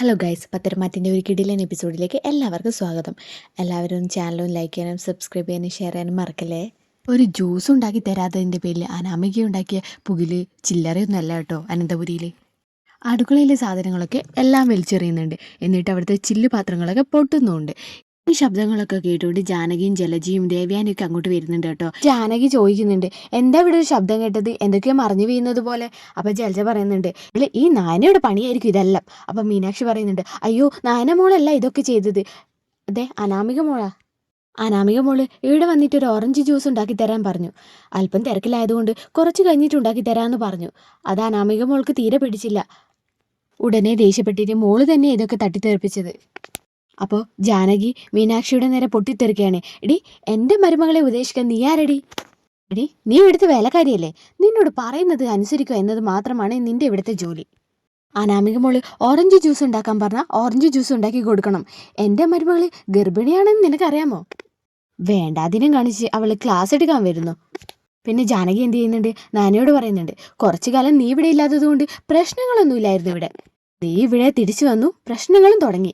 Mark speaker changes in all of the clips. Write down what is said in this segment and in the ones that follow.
Speaker 1: Hello guys പത്തരമാറ്റിന്റെ ഒരു കിടിലൻ എപ്പിസോഡിലേക്ക് എല്ലാവർക്കും സ്വാഗതം. എല്ലാവരും ചാനലും ലൈക്ക് ചെയ്യാനും സബ്സ്ക്രൈബ് ചെയ്യാനും ഷെയർ ചെയ്യാനും മറക്കല്ലേ? ഒരു ജ്യൂസ് ഉണ്ടാക്കി തരാത്തതിന്റെ പേരിൽ അനാമിക ഉണ്ടാക്കിയ പുകിൽ ചില്ലറയൊന്നുമല്ല കേട്ടോ അനന്തപുരിയിൽ അടുക്കളയിലെ സാധനങ്ങളൊക്കെ എല്ലാം വലിച്ചെറിയുന്നുണ്ട്. എന്നിട്ട് അവിടുത്തെ ചില്ല് പാത്രങ്ങളൊക്കെ പൊട്ടുന്നുമുണ്ട് ഈ ശബ്ദങ്ങളൊക്കെ കേട്ടുകൊണ്ട് ജാനകിയും ജലജിയും ദേവ്യാനും ഒക്കെ അങ്ങോട്ട് വരുന്നുണ്ട് കേട്ടോ. ജാനകി ചോദിക്കുന്നുണ്ട് എന്താ ഇവിടെ ഒരു ശബ്ദം കേട്ടത്? എന്തൊക്കെയോ മറിഞ്ഞു വീഴുന്നത് പോലെ. അപ്പൊ ജലജ പറയുന്നുണ്ട് ഇല്ല ഈ നാനയുടെ പണിയായിരിക്കും ഇതെല്ലാം. അപ്പൊ മീനാക്ഷി പറയുന്നുണ്ട് അയ്യോ നാന മോളല്ല ഇതൊക്കെ ചെയ്തത്? അതെ അനാമിക മോളാ. അനാമിക മോൾ ഇവിടെ വന്നിട്ട് ഒരു ഓറഞ്ച് ജ്യൂസ് ഉണ്ടാക്കി തരാൻ പറഞ്ഞു. അല്പം തിരക്കിലായതുകൊണ്ട് കുറച്ച് കഴിഞ്ഞിട്ട് ഉണ്ടാക്കി തരാമെന്ന് പറഞ്ഞു. അത് അനാമിക മോൾക്ക് തീരെ പിടിച്ചില്ല. ഉടനെ ദേഷ്യപ്പെട്ടിട്ട് മോൾ തന്നെ ഇതൊക്കെ തട്ടിത്തെറിപ്പിച്ചത്. അപ്പോൾ ജാനകി മീനാക്ഷിയുടെ നേരെ പൊട്ടിത്തെറിക്കുകയാണ്. എടി എന്റെ മരുമകളെ ഉപദേശിക്കാൻ നീ ആരടി? എടി നീ ഇവിടുത്തെ വേലക്കാരിയല്ലേ? നിന്നോട് പറയുന്നത് അനുസരിക്കുക എന്നത് മാത്രമാണ് നിന്റെ ഇവിടുത്തെ ജോലി. അനാമിക മോൾ ഓറഞ്ച് ജ്യൂസ് ഉണ്ടാക്കാൻ പറഞ്ഞാൽ ഓറഞ്ച് ജ്യൂസ് ഉണ്ടാക്കി കൊടുക്കണം. എന്റെ മരുമകൾ ഗർഭിണിയാണെന്ന് നിനക്കറിയാമോ? വേണ്ടാതിനും കാണിച്ച് അവൾ ക്ലാസ് എടുക്കാൻ വരുന്നു. പിന്നെ ജാനകി എന്ത് ചെയ്യുന്നുണ്ട്? നാനയോട് പറയുന്നുണ്ട് കുറച്ചു കാലം നീ ഇവിടെ ഇല്ലാത്തത് കൊണ്ട് പ്രശ്നങ്ങളൊന്നുമില്ലായിരുന്നു ഇവിടെ. നീ ഇവിടെ തിരിച്ചു വന്നു പ്രശ്നങ്ങളും തുടങ്ങി.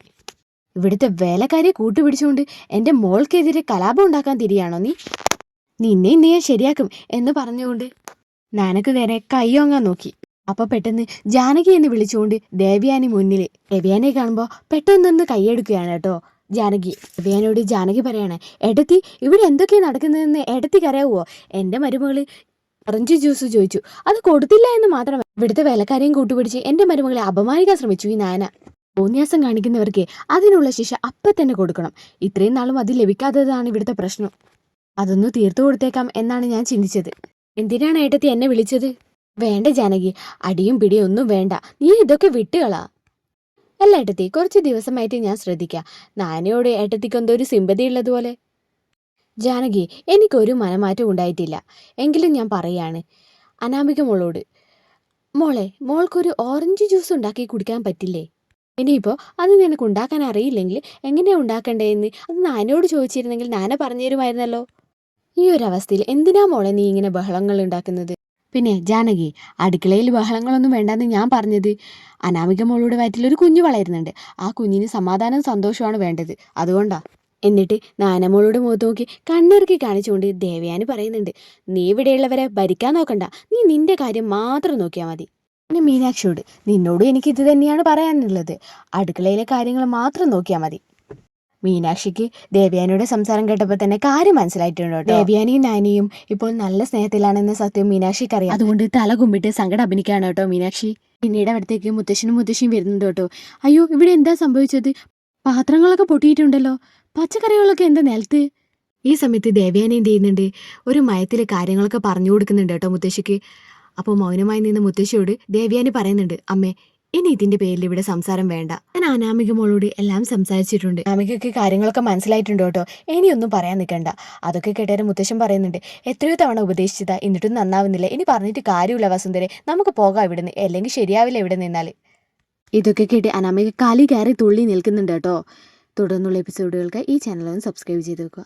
Speaker 1: ഇവിടുത്തെ വേലക്കാരെ കൂട്ടുപിടിച്ചുകൊണ്ട് എന്റെ മോൾക്കെതിരെ കലാപം ഉണ്ടാക്കാൻ തിരിയാണോ നീ? നിന്നെ ഇന്ന് ഞാൻ ശരിയാക്കും എന്ന് പറഞ്ഞുകൊണ്ട് നാനക്ക് നേരെ കയ്യോങ്ങാൻ നോക്കി. അപ്പൊ പെട്ടെന്ന് ജാനകി എന്ന് വിളിച്ചുകൊണ്ട് ദേവ്യാനി മുന്നിൽ ദേവ്യാനെ കാണുമ്പോൾ പെട്ടെന്ന് പെട്ടെന്നൊന്ന് കൈയെടുക്കുകയാണ് കേട്ടോ. ജാനകി ദേവ്യാനോട് ജാനകി പറയാണ് എടത്തി ഇവിടെ എന്തൊക്കെയാണ് നടക്കുന്നതെന്ന് എടത്തിക്ക് അറിയാവോ എന്റെ മരുമകൾ ഓറഞ്ച് ജ്യൂസ് ചോദിച്ചു. അത് കൊടുത്തില്ല എന്ന് മാത്രം. ഇവിടുത്തെ വേലക്കാരെയും കൂട്ടുപിടിച്ച് എന്റെ മരുമകളെ അപമാനിക്കാൻ ശ്രമിച്ചു ഈ നാന. തോന്നിയാസം കാണിക്കുന്നവർക്ക് അതിനുള്ള ശിക്ഷ അപ്പം തന്നെ കൊടുക്കണം. ഇത്രയും നാളും അത് ലഭിക്കാത്തതാണ് ഇവിടുത്തെ പ്രശ്നം. അതൊന്ന് തീർത്തു കൊടുത്തേക്കാം എന്നാണ് ഞാൻ ചിന്തിച്ചത്. എന്തിനാണ് ഏട്ടത്തി എന്നെ വിളിച്ചത്? വേണ്ട ജാനകി അടിയും പിടിയും ഒന്നും വേണ്ട. നീ ഇതൊക്കെ വിട്ടുകളാ. അല്ല ഏട്ടത്തി കുറച്ച് ദിവസമായിട്ട് ഞാൻ ശ്രദ്ധിക്കാം. നാനയോട് ഏട്ടത്തിക്ക് എന്തോ ഒരു സിമ്പതി ഉള്ളതുപോലെ. ജാനകി എനിക്കൊരു മനമാറ്റം ഉണ്ടായിട്ടില്ല. എങ്കിലും ഞാൻ പറയാണ്. അനാമിക മോളോട് മോളെ മോൾക്കൊരു ഓറഞ്ച് ജ്യൂസ് ഉണ്ടാക്കി കുടിക്കാൻ പറ്റില്ലേ? ഇനിയിപ്പോൾ അത് നിനക്ക് ഉണ്ടാക്കാൻ അറിയില്ലെങ്കിൽ എങ്ങനെയാണ് ഉണ്ടാക്കേണ്ടതെന്ന്? അത് നാനോട് ചോദിച്ചിരുന്നെങ്കിൽ നാന പറഞ്ഞു തരുമായിരുന്നല്ലോ. ഈ ഒരു അവസ്ഥയിൽ എന്തിനാ മോളെ നീ ഇങ്ങനെ ബഹളങ്ങൾ ഉണ്ടാക്കുന്നത്? പിന്നെ ജാനകി അടുക്കളയിൽ ബഹളങ്ങളൊന്നും വേണ്ടെന്ന് ഞാൻ പറഞ്ഞത്. അനാമിക മോളുടെ വയറ്റിൽ ഒരു കുഞ്ഞു വളരുന്നുണ്ട്. ആ കുഞ്ഞിന് സമാധാനവും സന്തോഷമാണ് വേണ്ടത്. അതുകൊണ്ടാ. എന്നിട്ട് നാനമോളുടെ മുഖത്ത് നോക്കി കണ്ണിറുക്കി കാണിച്ചുകൊണ്ട് ദേവയാനി പറയുന്നുണ്ട് നീ ഇവിടെയുള്ളവരെ ഭരിക്കാൻ നോക്കണ്ട. നീ നിന്റെ കാര്യം മാത്രം നോക്കിയാൽ മതി. പിന്നെ മീനാക്ഷിയോട് നിന്നോട് എനിക്ക് ഇത് തന്നെയാണ് പറയാനുള്ളത്. അടുക്കളയിലെ കാര്യങ്ങൾ മാത്രം നോക്കിയാൽ മതി. മീനാക്ഷിക്ക് ദേവ്യാനിയുടെ സംസാരം കേട്ടപ്പോൾ തന്നെ കാര്യം മനസ്സിലായിട്ടുണ്ട് ദേവ്യാനിയും നാനിയും ഇപ്പോൾ നല്ല സ്നേഹത്തിലാണെന്ന സത്യം മീനാക്ഷിക്ക് അറിയാം അതുകൊണ്ട് തല കുമ്പിട്ട് സങ്കടം അഭിനയിക്കുകയാണ് കേട്ടോ മീനാക്ഷി. പിന്നീട് അവിടത്തേക്ക് മുത്തശ്ശനും മുത്തശ്ശിയും വരുന്നുണ്ട് കേട്ടോ. അയ്യോ ഇവിടെ എന്താ സംഭവിച്ചത്? പാത്രങ്ങളൊക്കെ പൊട്ടിയിട്ടുണ്ടല്ലോ. പച്ചക്കറികളൊക്കെ എന്താ നിലത്ത്? ഈ സമയത്ത് ദേവ്യാനി എന്ത് ചെയ്യുന്നുണ്ട്? ഒരു മയത്തിൽ കാര്യങ്ങളൊക്കെ പറഞ്ഞു കൊടുക്കുന്നുണ്ട് കേട്ടോ മുത്തശ്ശിക്ക്. അപ്പോൾ മൗനമായി നിന്ന് മുത്തശ്ശിയോട് ദേവ്യാനി പറയുന്നുണ്ട് അമ്മേ ഇനി ഇതിന്റെ പേരിൽ ഇവിടെ സംസാരം വേണ്ട. ഞാൻ അനാമിക മോളോട് എല്ലാം സംസാരിച്ചിട്ടുണ്ട്. അനാമികയ്ക്ക് കാര്യങ്ങളൊക്കെ മനസ്സിലായിട്ടുണ്ട് കേട്ടോ. ഇനിയൊന്നും പറയാൻ നിൽക്കണ്ട. അതൊക്കെ കേട്ടേരെ മുത്തശ്ശൻ പറയുന്നുണ്ട് എത്രയോ തവണ ഉപദേശിച്ചതാ എന്നിട്ടും നന്നാവുന്നില്ല. ഇനി പറഞ്ഞിട്ട് കാര്യമില്ല വസുന്ധരെ. നമുക്ക് പോകാം ഇവിടുന്ന്. അല്ലെങ്കിൽ ശരിയാവില്ല ഇവിടെ നിന്നാൽ. ഇതൊക്കെ കേട്ട് അനാമിക കാലി കയറി തുള്ളി നിൽക്കുന്നുണ്ട് കേട്ടോ. തുടർന്നുള്ള എപ്പിസോഡുകൾക്ക് ഈ ചാനൽ ഒന്ന് സബ്സ്ക്രൈബ് ചെയ്ത് വെക്കുക.